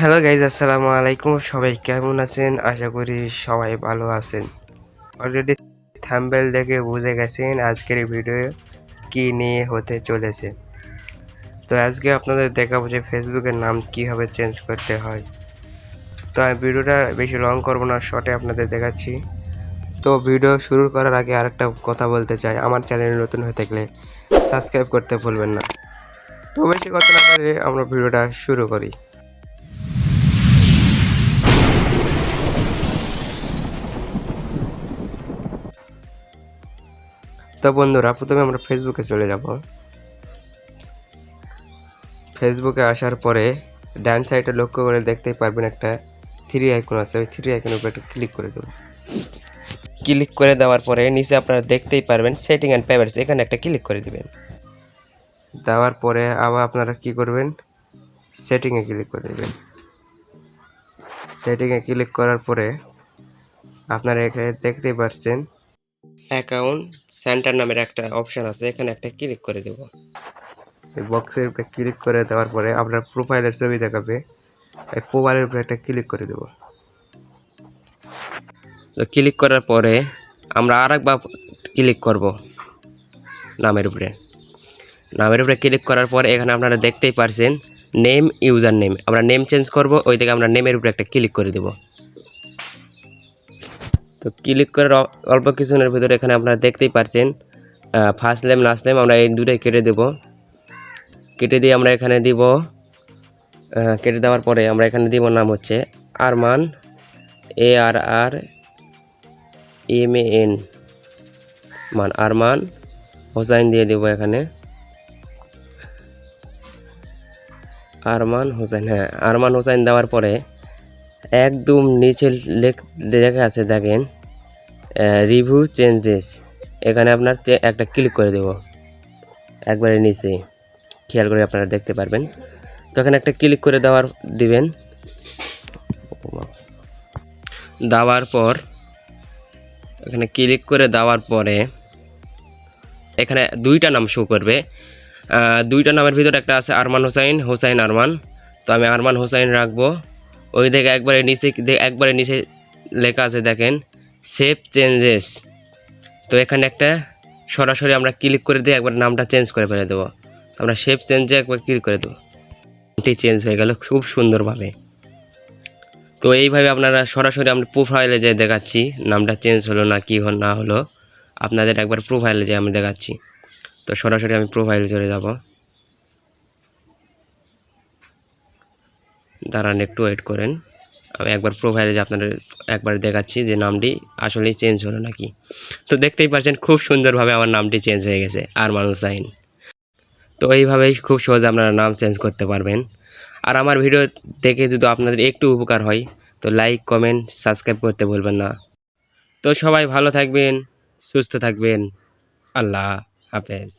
Hello guys আসসালামু আলাইকুম। সবাই কেমন আছেন? আশা করি সবাই ভালো আছেন। অলরেডি থাম্বেল দেখে বুঝে গেছেন আজকের ভিডিও কি নিয়ে হতে চলেছে। তো আজকে আপনাদের দেখাবো যে ফেসবুকের নাম কীভাবে চেঞ্জ করতে হয়। তো আমি ভিডিওটা বেশি লং করব না শর্টে আপনাদের দেখাচ্ছি। তো ভিডিও শুরু করার আগে আরেকটা কথা বলতে চাই। আমার চ্যানেল নতুন হয়ে থাকলে সাবস্ক্রাইব করতে ভুলবেন না। তো বেশি কথা না আমরা ভিডিওটা শুরু করি। তো বন্ধুরা, প্রথমে আমরা ফেসবুকে চলে যাব। ফেসবুকে আসার পরে ডান সাইডে লক্ষ্য করে দেখতেই পারবেন একটা থ্রি আইকন আছে। ওই থ্রি আইকনের উপরে একটা ক্লিক করে দেবো। ক্লিক করে দেওয়ার পরে নিচে আপনারা দেখতেই পারবেন সেটিং অ্যান্ড পেমেন্টস এখানে একটা ক্লিক করে দিবেন। দেওয়ার পরে আবার আপনারা কি করবেন? সেটিংয়ে ক্লিক করে দেবেন। সেটিংয়ে ক্লিক করার পরে আপনারা এখানে দেখতেই পাচ্ছেন অ্যাকাউন্ট সেন্টার নামের একটা অপশান আছে এখানে একটা ক্লিক করে দেব। এই বক্সের উপরে ক্লিক করে দেওয়ার পরে আপনার প্রোফাইলের ছবি দেখাবে এই প্রোফাইলের উপরে একটা ক্লিক করে দেব। তো ক্লিক করার পরে আমরা আর একবার ক্লিক করব নামের উপরে। নামের উপরে ক্লিক করার পরে এখানে আপনারা দেখতেই পারছেন নেম ইউজার নেম। আমরা নেম চেঞ্জ করব ওই থেকে আমরা নেমের উপরে একটা ক্লিক করে দেবো। তো ক্লিক করার অল্প কিছুক্ষণের ভিতরে এখানে আপনারা দেখতেই পাচ্ছেন ফার্স্ট লেম লাস্ট লেম আমরা এই দুটাই কেটে দেব। কেটে দিয়ে আমরা এখানে দিব কেটে দেওয়ার পরে আমরা এখানে দিব নাম হচ্ছে Arman A R R M A N মান আরমান, হোসাইন দিয়ে দেব এখানে। আরমান হোসেন হ্যাঁ আরমান হোসেন দেওয়ার পরে একদম নিচে লেখ আছে দেখেন রিভিউ চেঞ্জেস এখানে আপনার একটা ক্লিক করে দেব, একবারে নিচে। খেয়াল করে আপনারা দেখতে পারবেন। তো এখানে একটা ক্লিক করে দেওয়ার, দিবেন। দেওয়ার পর, এখানে ক্লিক করে দেওয়ার পরে, এখানে দুইটা নাম শো করবে। দুইটা নামের ভিতরে একটা আছে আরমান হোসাইন হোসাইন আরমান। তো আমি আরমান হোসাইন রাখব। ওই থেকে একবারে নিচে একবারে নিচে লেখা আছে দেখেন সেভ চেঞ্জেস তো এখানে একটা সরাসরি আমরা ক্লিক করে দিয়ে একবার নামটা চেঞ্জ করে ফেলে দেবো। আমরা সেভ চেঞ্জে একবার ক্লিক করে দেবো। নামটি চেঞ্জ হয়ে গেল খুব সুন্দরভাবে। তো এইভাবে আপনারা সরাসরি আমরা প্রোফাইলে যে দেখাচ্ছি, নামটা চেঞ্জ হলো না, কি হল, না হলো। আপনাদের একবার প্রোফাইলে যেয়ে আমি দেখাচ্ছি। তো সরাসরি আমি প্রোফাইলে চলে যাব। দাঁড়ান একটু ওয়েট করেন। আমি একবার প্রোফাইলে যে আপনাদের একবার দেখাচ্ছি যে নামটি আসলেই চেঞ্জ হলো নাকি। তো দেখতেই পাচ্ছেন খুব সুন্দরভাবে আমার নামটি চেঞ্জ হয়ে গেছে আর মানুষ আইন তো এইভাবেই খুব সহজে আপনারা নাম চেঞ্জ করতে পারবেন। আর আমার ভিডিও দেখে যদি আপনাদের একটু উপকার হয়, তো লাইক কমেন্ট সাবস্ক্রাইব করতে ভুলবেন না। তো সবাই ভালো থাকবেন, সুস্থ থাকবেন। আল্লাহ হাফেজ।